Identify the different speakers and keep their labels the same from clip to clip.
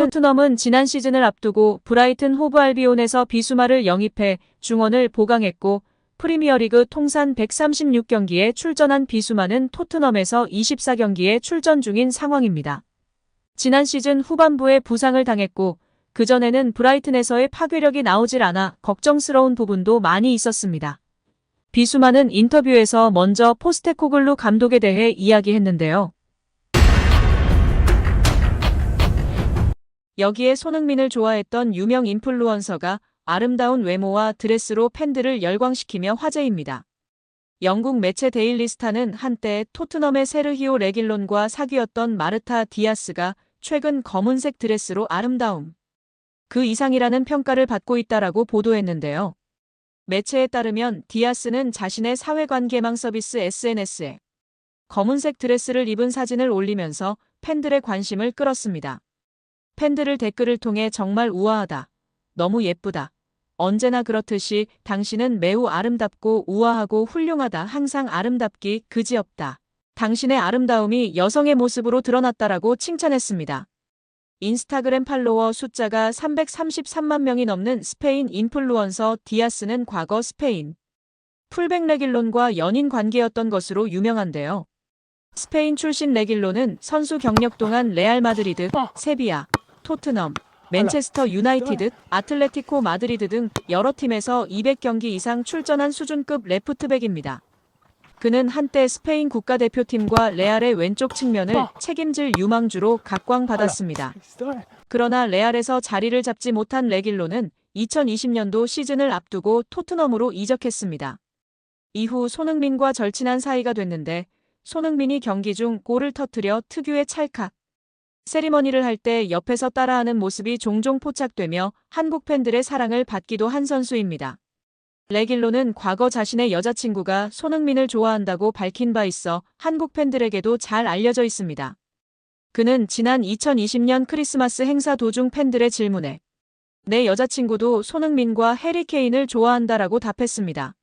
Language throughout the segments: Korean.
Speaker 1: 토트넘은 지난 시즌을 앞두고 브라이튼 호브 알비온에서 비수마를 영입해 중원을 보강했고 프리미어리그 통산 136경기에 출전한 비수마는 토트넘에서 24경기에 출전 중인 상황입니다. 지난 시즌 후반부에 부상을 당했고 그전에는 브라이튼에서의 파괴력이 나오질 않아 걱정스러운 부분도 많이 있었습니다. 비수마는 인터뷰에서 먼저 포스테코글루 감독에 대해 이야기했는데요. 여기에 손흥민을 좋아했던 유명 인플루언서가 아름다운 외모와 드레스로 팬들을 열광시키며 화제입니다. 영국 매체 데일리 스타는 한때 토트넘의 세르히오 레길론과 사귀었던 마르타 디아스가 최근 검은색 드레스로 아름다움. 그 이상이라는 평가를 받고 있다라고 보도했는데요. 매체에 따르면 디아스는 자신의 사회관계망 서비스 SNS에 검은색 드레스를 입은 사진을 올리면서 팬들의 관심을 끌었습니다. 팬들을 댓글을 통해 정말 우아하다. 너무 예쁘다. 언제나 그렇듯이 당신은 매우 아름답고 우아하고 훌륭하다. 항상 아름답기 그지없다. 당신의 아름다움이 여성의 모습으로 드러났다라고 칭찬했습니다. 인스타그램 팔로워 숫자가 333만 명이 넘는 스페인 인플루언서 디아스는 과거 스페인 풀백 레길론과 연인 관계였던 것으로 유명한데요. 스페인 출신 레길론은 선수 경력 동안 레알 마드리드, 세비야, 토트넘, 맨체스터 유나이티드, 아틀레티코 마드리드 등 여러 팀에서 200경기 이상 출전한 수준급 레프트백입니다. 그는 한때 스페인 국가대표팀과 레알의 왼쪽 측면을 책임질 유망주로 각광받았습니다. 그러나 레알에서 자리를 잡지 못한 레길로는 2020년도 시즌을 앞두고 토트넘으로 이적했습니다. 이후 손흥민과 절친한 사이가 됐는데 손흥민이 경기 중 골을 터뜨려 특유의 찰칵 세리머니를 할 때 옆에서 따라하는 모습이 종종 포착되며 한국 팬들의 사랑을 받기도 한 선수입니다. 레길로는 과거 자신의 여자친구가 손흥민을 좋아한다고 밝힌 바 있어 한국 팬들에게도 잘 알려져 있습니다. 그는 지난 2020년 크리스마스 행사 도중 팬들의 질문에 내 여자친구도 손흥민과 해리 케인을 좋아한다라고 답했습니다.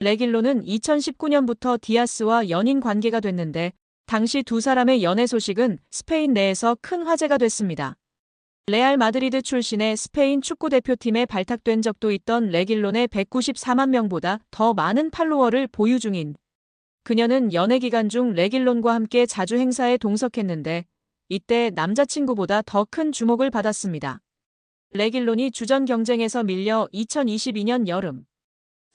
Speaker 1: 레길로는 2019년부터 디아스와 연인 관계가 됐는데 당시 두 사람의 연애 소식은 스페인 내에서 큰 화제가 됐습니다. 레알 마드리드 출신의 스페인 축구 대표팀에 발탁된 적도 있던 레길론의 194만 명보다 더 많은 팔로워를 보유 중인 그녀는 연애 기간 중 레길론과 함께 자주 행사에 동석했는데 이때 남자친구보다 더 큰 주목을 받았습니다. 레길론이 주전 경쟁에서 밀려 2022년 여름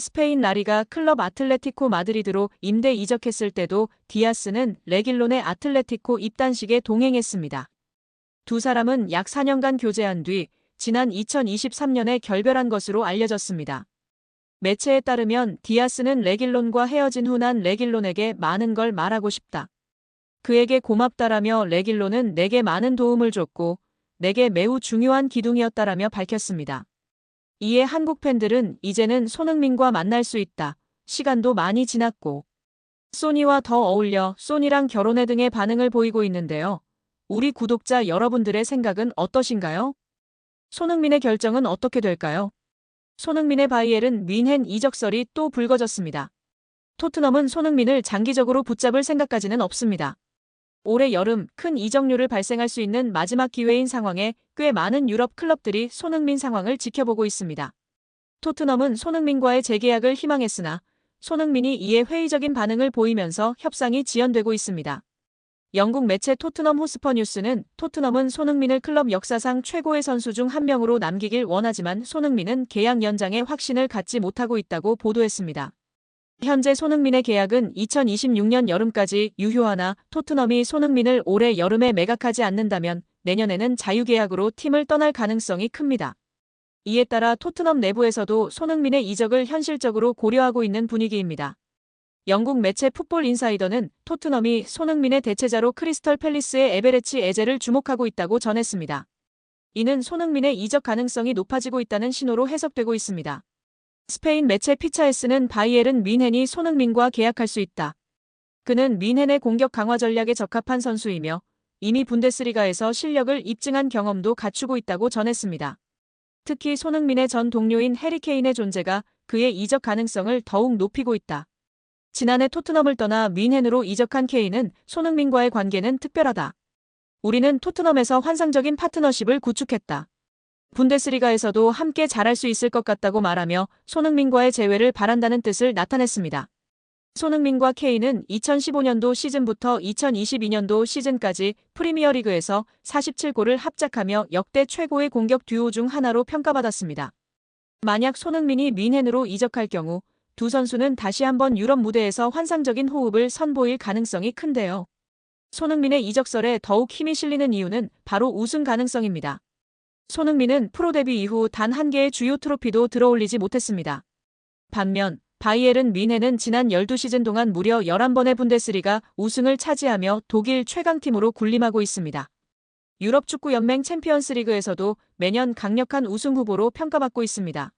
Speaker 1: 스페인 라리가 클럽 아틀레티코 마드리드로 임대 이적했을 때도 디아스는 레길론의 아틀레티코 입단식에 동행했습니다. 두 사람은 약 4년간 교제한 뒤 지난 2023년에 결별한 것으로 알려졌습니다. 매체에 따르면 디아스는 레길론과 헤어진 후 난 레길론에게 많은 걸 말하고 싶다. 그에게 고맙다라며 레길론은 내게 많은 도움을 줬고 내게 매우 중요한 기둥이었다라며 밝혔습니다. 이에 한국 팬들은 이제는 손흥민과 만날 수 있다. 시간도 많이 지났고 소니와 더 어울려 소니랑 결혼해 등의 반응을 보이고 있는데요. 우리 구독자 여러분들의 생각은 어떠신가요? 손흥민의 결정은 어떻게 될까요? 손흥민의 바이엘은 윈헨 이적설이 또 불거졌습니다. 토트넘은 손흥민을 장기적으로 붙잡을 생각까지는 없습니다. 올해 여름 큰 이적료를 발생할 수 있는 마지막 기회인 상황에 꽤 많은 유럽 클럽들이 손흥민 상황을 지켜보고 있습니다. 토트넘은 손흥민과의 재계약을 희망했으나 손흥민이 이에 회의적인 반응을 보이면서 협상이 지연되고 있습니다. 영국 매체 토트넘 호스퍼 뉴스는 토트넘은 손흥민을 클럽 역사상 최고의 선수 중 한 명으로 남기길 원하지만 손흥민은 계약 연장에 확신을 갖지 못하고 있다고 보도했습니다. 현재 손흥민의 계약은 2026년 여름까지 유효하나 토트넘이 손흥민을 올해 여름에 매각하지 않는다면 내년에는 자유계약으로 팀을 떠날 가능성이 큽니다. 이에 따라 토트넘 내부에서도 손흥민의 이적을 현실적으로 고려하고 있는 분위기입니다. 영국 매체 풋볼 인사이더는 토트넘이 손흥민의 대체자로 크리스털 팰리스의 에베레치 에제를 주목하고 있다고 전했습니다. 이는 손흥민의 이적 가능성이 높아지고 있다는 신호로 해석되고 있습니다. 스페인 매체 피차에스는 바이엘은 민헨이 손흥민과 계약할 수 있다. 그는 민헨의 공격 강화 전략에 적합한 선수이며 이미 분데스리가에서 실력을 입증한 경험도 갖추고 있다고 전했습니다. 특히 손흥민의 전 동료인 해리케인의 존재가 그의 이적 가능성을 더욱 높이고 있다. 지난해 토트넘을 떠나 민헨으로 이적한 케인은 손흥민과의 관계는 특별하다. 우리는 토트넘에서 환상적인 파트너십을 구축했다. 분데스리가에서도 함께 잘할 수 있을 것 같다고 말하며 손흥민과의 재회를 바란다는 뜻을 나타냈습니다. 손흥민과 케인은 2015년도 시즌부터 2022년도 시즌까지 프리미어리그에서 47골을 합작하며 역대 최고의 공격 듀오 중 하나로 평가받았습니다. 만약 손흥민이 민헨으로 이적할 경우 두 선수는 다시 한번 유럽 무대에서 환상적인 호흡을 선보일 가능성이 큰데요. 손흥민의 이적설에 더욱 힘이 실리는 이유는 바로 우승 가능성입니다. 손흥민은 프로 데뷔 이후 단 한 개의 주요 트로피도 들어올리지 못했습니다. 반면 바이에른 민헨은 지난 12시즌 동안 무려 11번의 분데스리가 우승을 차지하며 독일 최강팀으로 군림하고 있습니다. 유럽 축구 연맹 챔피언스 리그에서도 매년 강력한 우승 후보로 평가받고 있습니다.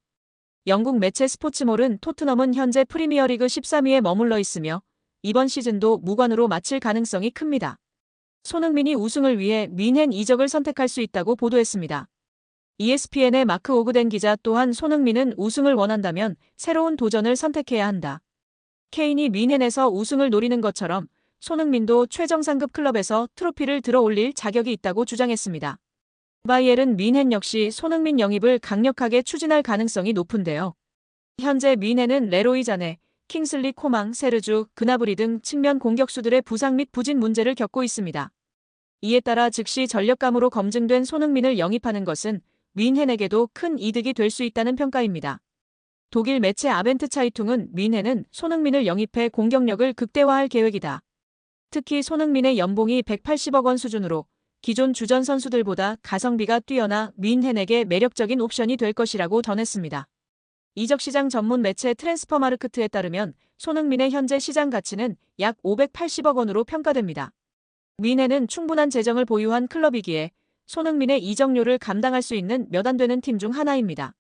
Speaker 1: 영국 매체 스포츠몰은 토트넘은 현재 프리미어리그 13위에 머물러 있으며 이번 시즌도 무관으로 마칠 가능성이 큽니다. 손흥민이 우승을 위해 민헨 이적을 선택할 수 있다고 보도했습니다. ESPN의 마크 오그덴 기자 또한 손흥민은 우승을 원한다면 새로운 도전을 선택해야 한다. 케인이 민헨에서 우승을 노리는 것처럼 손흥민도 최정상급 클럽에서 트로피를 들어올릴 자격이 있다고 주장했습니다. 바이엘은 민헨 역시 손흥민 영입을 강력하게 추진할 가능성이 높은데요. 현재 민헨은 레로이 자네, 킹슬리 코망, 세르주, 그나브리 등 측면 공격수들의 부상 및 부진 문제를 겪고 있습니다. 이에 따라 즉시 전력감으로 검증된 손흥민을 영입하는 것은 민헨에게도 큰 이득이 될 수 있다는 평가입니다. 독일 매체 아벤트 차이퉁은 민헨은 손흥민을 영입해 공격력을 극대화할 계획이다. 특히 손흥민의 연봉이 180억 원 수준으로 기존 주전 선수들보다 가성비가 뛰어나 민헨에게 매력적인 옵션이 될 것이라고 전했습니다. 이적 시장 전문 매체 트랜스퍼마르크트에 따르면 손흥민의 현재 시장 가치는 약 580억 원으로 평가됩니다. 민헨은 충분한 재정을 보유한 클럽이기에 손흥민의 이적료를 감당할 수 있는 몇 안 되는 팀 중 하나입니다.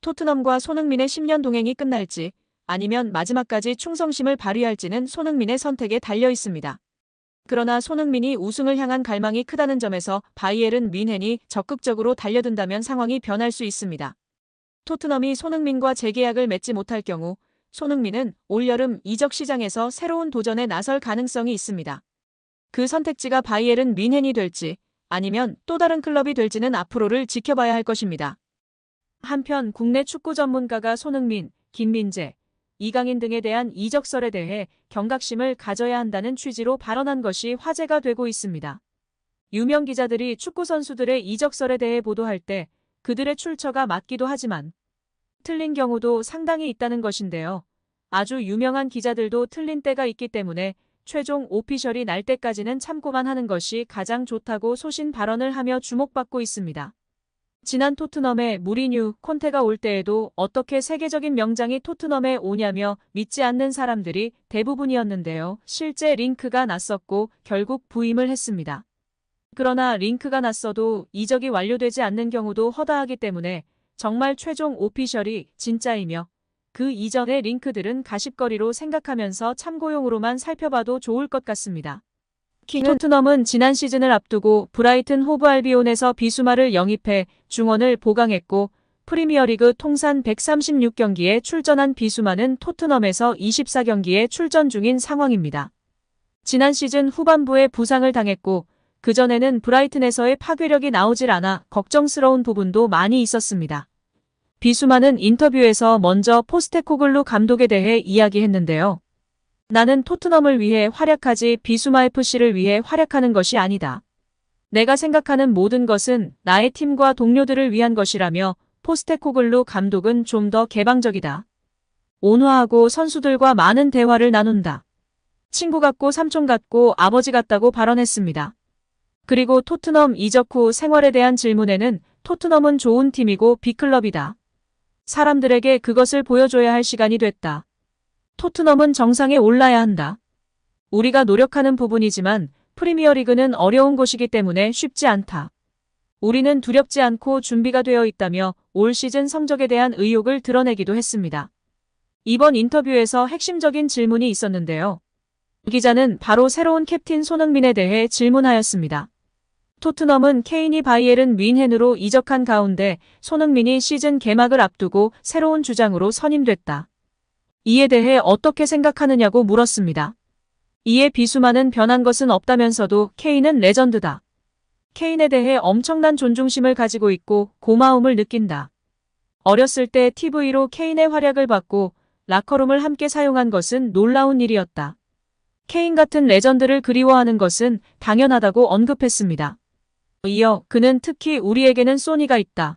Speaker 1: 토트넘과 손흥민의 10년 동행이 끝날지 아니면 마지막까지 충성심을 발휘할지는 손흥민의 선택에 달려 있습니다. 그러나 손흥민이 우승을 향한 갈망이 크다는 점에서 바이에른 민헨이 적극적으로 달려든다면 상황이 변할 수 있습니다. 토트넘이 손흥민과 재계약을 맺지 못할 경우 손흥민은 올여름 이적 시장에서 새로운 도전에 나설 가능성이 있습니다. 그 선택지가 바이에른 민헨이 될지 아니면 또 다른 클럽이 될지는 앞으로를 지켜봐야 할 것입니다. 한편 국내 축구 전문가가 손흥민, 김민재, 이강인 등에 대한 이적설에 대해 경각심을 가져야 한다는 취지로 발언한 것이 화제가 되고 있습니다. 유명 기자들이 축구 선수들의 이적설에 대해 보도할 때 그들의 출처가 맞기도 하지만 틀린 경우도 상당히 있다는 것인데요. 아주 유명한 기자들도 틀린 때가 있기 때문에 최종 오피셜이 날 때까지는 참고만 하는 것이 가장 좋다고 소신 발언을 하며 주목받고 있습니다. 지난 토트넘에 무리뉴, 콘테가 올 때에도 어떻게 세계적인 명장이 토트넘에 오냐며 믿지 않는 사람들이 대부분이었는데요. 실제 링크가 났었고 결국 부임을 했습니다. 그러나 링크가 났어도 이적이 완료되지 않는 경우도 허다하기 때문에 정말 최종 오피셜이 진짜이며 그 이전의 링크들은 가십거리로 생각하면서 참고용으로만 살펴봐도 좋을 것 같습니다. 토트넘은 지난 시즌을 앞두고 브라이튼 호브 알비온에서 비수마를 영입해 중원을 보강했고 프리미어리그 통산 136경기에 출전한 비수마는 토트넘에서 24경기에 출전 중인 상황입니다. 지난 시즌 후반부에 부상을 당했고 그전에는 브라이튼에서의 파괴력이 나오질 않아 걱정스러운 부분도 많이 있었습니다. 비수마는 인터뷰에서 먼저 포스테코글루 감독에 대해 이야기했는데요. 나는 토트넘을 위해 활약하지 비수마 FC를 위해 활약하는 것이 아니다. 내가 생각하는 모든 것은 나의 팀과 동료들을 위한 것이라며 포스테코글루 감독은 좀 더 개방적이다. 온화하고 선수들과 많은 대화를 나눈다. 친구 같고 삼촌 같고 아버지 같다고 발언했습니다. 그리고 토트넘 이적 후 생활에 대한 질문에는 토트넘은 좋은 팀이고 B클럽이다. 사람들에게 그것을 보여줘야 할 시간이 됐다. 토트넘은 정상에 올라야 한다. 우리가 노력하는 부분이지만 프리미어리그는 어려운 곳이기 때문에 쉽지 않다. 우리는 두렵지 않고 준비가 되어 있다며 올 시즌 성적에 대한 의욕을 드러내기도 했습니다. 이번 인터뷰에서 핵심적인 질문이 있었는데요. 기자는 바로 새로운 캡틴 손흥민에 대해 질문하였습니다. 토트넘은 케인이 바이에른 민헨으로 이적한 가운데 손흥민이 시즌 개막을 앞두고 새로운 주장으로 선임됐다. 이에 대해 어떻게 생각하느냐고 물었습니다. 이에 비수만은 변한 것은 없다면서도 케인은 레전드다. 케인에 대해 엄청난 존중심을 가지고 있고 고마움을 느낀다. 어렸을 때 TV로 케인의 활약을 봤고 라커룸을 함께 사용한 것은 놀라운 일이었다. 케인 같은 레전드를 그리워하는 것은 당연하다고 언급했습니다. 이어 그는 특히 우리에게는 소니가 있다.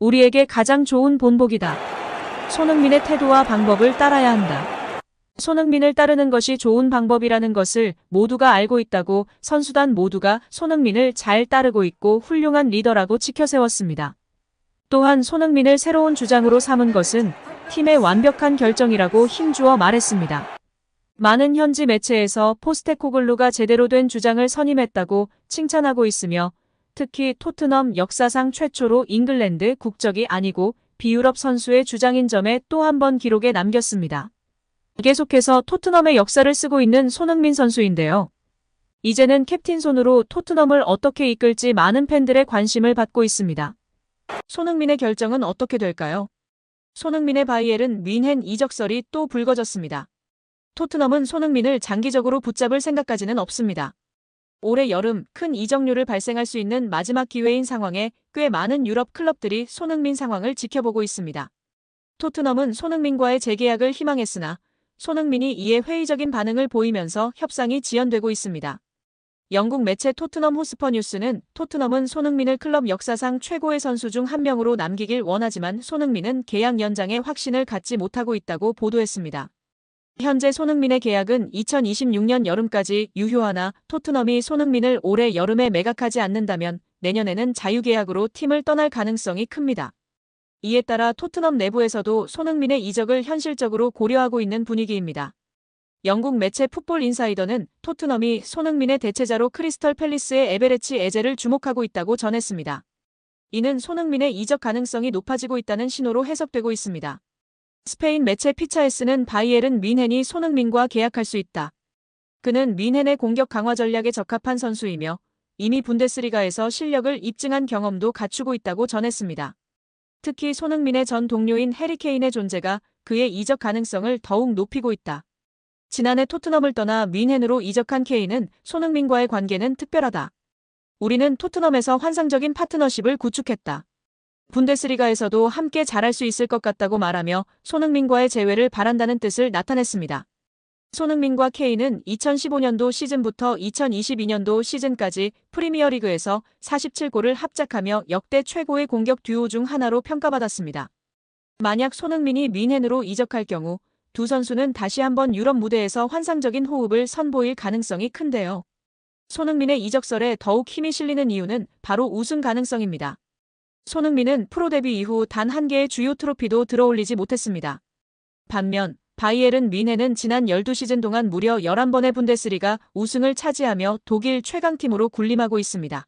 Speaker 1: 우리에게 가장 좋은 본보기다. 손흥민의 태도와 방법을 따라야 한다. 손흥민을 따르는 것이 좋은 방법이라는 것을 모두가 알고 있다고 선수단 모두가 손흥민을 잘 따르고 있고 훌륭한 리더라고 치켜세웠습니다. 또한 손흥민을 새로운 주장으로 삼은 것은 팀의 완벽한 결정이라고 힘주어 말했습니다. 많은 현지 매체에서 포스테코글루가 제대로 된 주장을 선임했다고 칭찬하고 있으며 특히 토트넘 역사상 최초로 잉글랜드 국적이 아니고 비유럽 선수의 주장인 점에 또 한 번 기록에 남겼습니다. 계속해서 토트넘의 역사를 쓰고 있는 손흥민 선수인데요. 이제는 캡틴 손으로 토트넘을 어떻게 이끌지 많은 팬들의 관심을 받고 있습니다. 손흥민의 결정은 어떻게 될까요? 손흥민의 바이엘은 윈헨 이적설이 또 불거졌습니다. 토트넘은 손흥민을 장기적으로 붙잡을 생각까지는 없습니다. 올해 여름 큰 이적료를 발생할 수 있는 마지막 기회인 상황에 꽤 많은 유럽 클럽들이 손흥민 상황을 지켜보고 있습니다. 토트넘은 손흥민과의 재계약을 희망했으나 손흥민이 이에 회의적인 반응을 보이면서 협상이 지연되고 있습니다. 영국 매체 토트넘 호스퍼 뉴스는 토트넘은 손흥민을 클럽 역사상 최고의 선수 중 한 명으로 남기길 원하지만 손흥민은 계약 연장에 확신을 갖지 못하고 있다고 보도했습니다. 현재 손흥민의 계약은 2026년 여름까지 유효하나 토트넘이 손흥민을 올해 여름에 매각하지 않는다면 내년에는 자유계약으로 팀을 떠날 가능성이 큽니다. 이에 따라 토트넘 내부에서도 손흥민의 이적을 현실적으로 고려하고 있는 분위기입니다. 영국 매체 풋볼 인사이더는 토트넘이 손흥민의 대체자로 크리스털 팰리스의 에베레치 에제를 주목하고 있다고 전했습니다. 이는 손흥민의 이적 가능성이 높아지고 있다는 신호로 해석되고 있습니다. 스페인 매체 피차에스는 바이엘은 민헨이 손흥민과 계약할 수 있다. 그는 민헨의 공격 강화 전략에 적합한 선수이며 이미 분데스리가에서 실력을 입증한 경험도 갖추고 있다고 전했습니다. 특히 손흥민의 전 동료인 해리케인의 존재가 그의 이적 가능성을 더욱 높이고 있다. 지난해 토트넘을 떠나 민헨으로 이적한 케인은 손흥민과의 관계는 특별하다. 우리는 토트넘에서 환상적인 파트너십을 구축했다. 분데스리가에서도 함께 잘할 수 있을 것 같다고 말하며 손흥민과의 재회를 바란다는 뜻을 나타냈습니다. 손흥민과 케인은 2015년도 시즌부터 2022년도 시즌까지 프리미어리그에서 47골을 합작하며 역대 최고의 공격 듀오 중 하나로 평가받았습니다. 만약 손흥민이 민헨으로 이적할 경우 두 선수는 다시 한번 유럽 무대에서 환상적인 호흡을 선보일 가능성이 큰데요. 손흥민의 이적설에 더욱 힘이 실리는 이유는 바로 우승 가능성입니다. 손흥민은 프로 데뷔 이후 단 한 개의 주요 트로피도 들어올리지 못했습니다. 반면 바이엘은 민헨은 지난 12시즌 동안 무려 11번의 분데스리가 우승을 차지하며 독일 최강팀으로 군림하고 있습니다.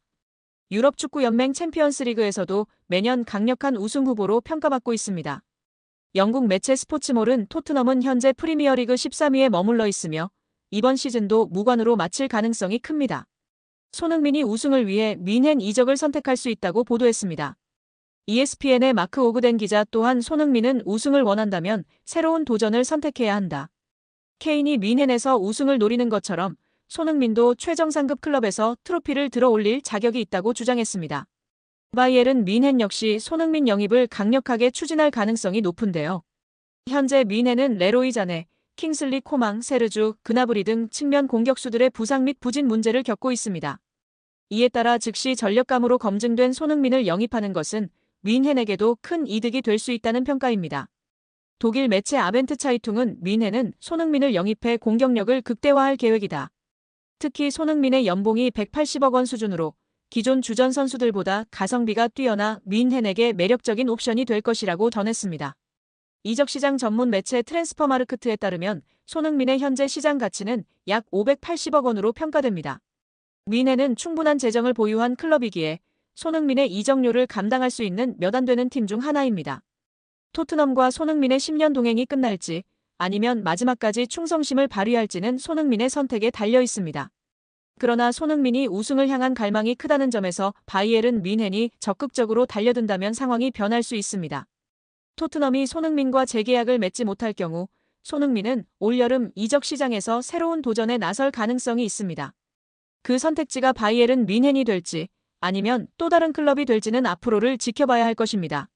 Speaker 1: 유럽 축구 연맹 챔피언스 리그에서도 매년 강력한 우승 후보로 평가받고 있습니다. 영국 매체 스포츠몰은 토트넘은 현재 프리미어리그 13위에 머물러 있으며 이번 시즌도 무관으로 마칠 가능성이 큽니다. 손흥민이 우승을 위해 민헨 이적을 선택할 수 있다고 보도했습니다. ESPN의 마크 오그덴 기자 또한 손흥민은 우승을 원한다면 새로운 도전을 선택해야 한다. 케인이 민헨에서 우승을 노리는 것처럼 손흥민도 최정상급 클럽에서 트로피를 들어올릴 자격이 있다고 주장했습니다. 바이엘은 민헨 역시 손흥민 영입을 강력하게 추진할 가능성이 높은데요. 현재 민헨은 레로이 자네, 킹슬리 코망, 세르주, 그나브리 등 측면 공격수들의 부상 및 부진 문제를 겪고 있습니다. 이에 따라 즉시 전력감으로 검증된 손흥민을 영입하는 것은 민헨에게도 큰 이득이 될 수 있다는 평가입니다. 독일 매체 아벤트 차이퉁은 민헨은 손흥민을 영입해 공격력을 극대화할 계획이다. 특히 손흥민의 연봉이 180억 원 수준으로 기존 주전 선수들보다 가성비가 뛰어나 민헨에게 매력적인 옵션이 될 것이라고 전했습니다. 이적 시장 전문 매체 트랜스퍼마르크트에 따르면 손흥민의 현재 시장 가치는 약 580억 원으로 평가됩니다. 민헨은 충분한 재정을 보유한 클럽이기에 손흥민의 이적료를 감당할 수 있는 몇 안 되는 팀 중 하나입니다. 토트넘과 손흥민의 10년 동행이 끝날지 아니면 마지막까지 충성심을 발휘할지는 손흥민의 선택에 달려 있습니다. 그러나 손흥민이 우승을 향한 갈망이 크다는 점에서 바이엘은 민헨이 적극적으로 달려든다면 상황이 변할 수 있습니다. 토트넘이 손흥민과 재계약을 맺지 못할 경우 손흥민은 올여름 이적 시장에서 새로운 도전에 나설 가능성이 있습니다. 그 선택지가 바이엘은 민헨이 될지 아니면 또 다른 클럽이 될지는 앞으로를 지켜봐야 할 것입니다.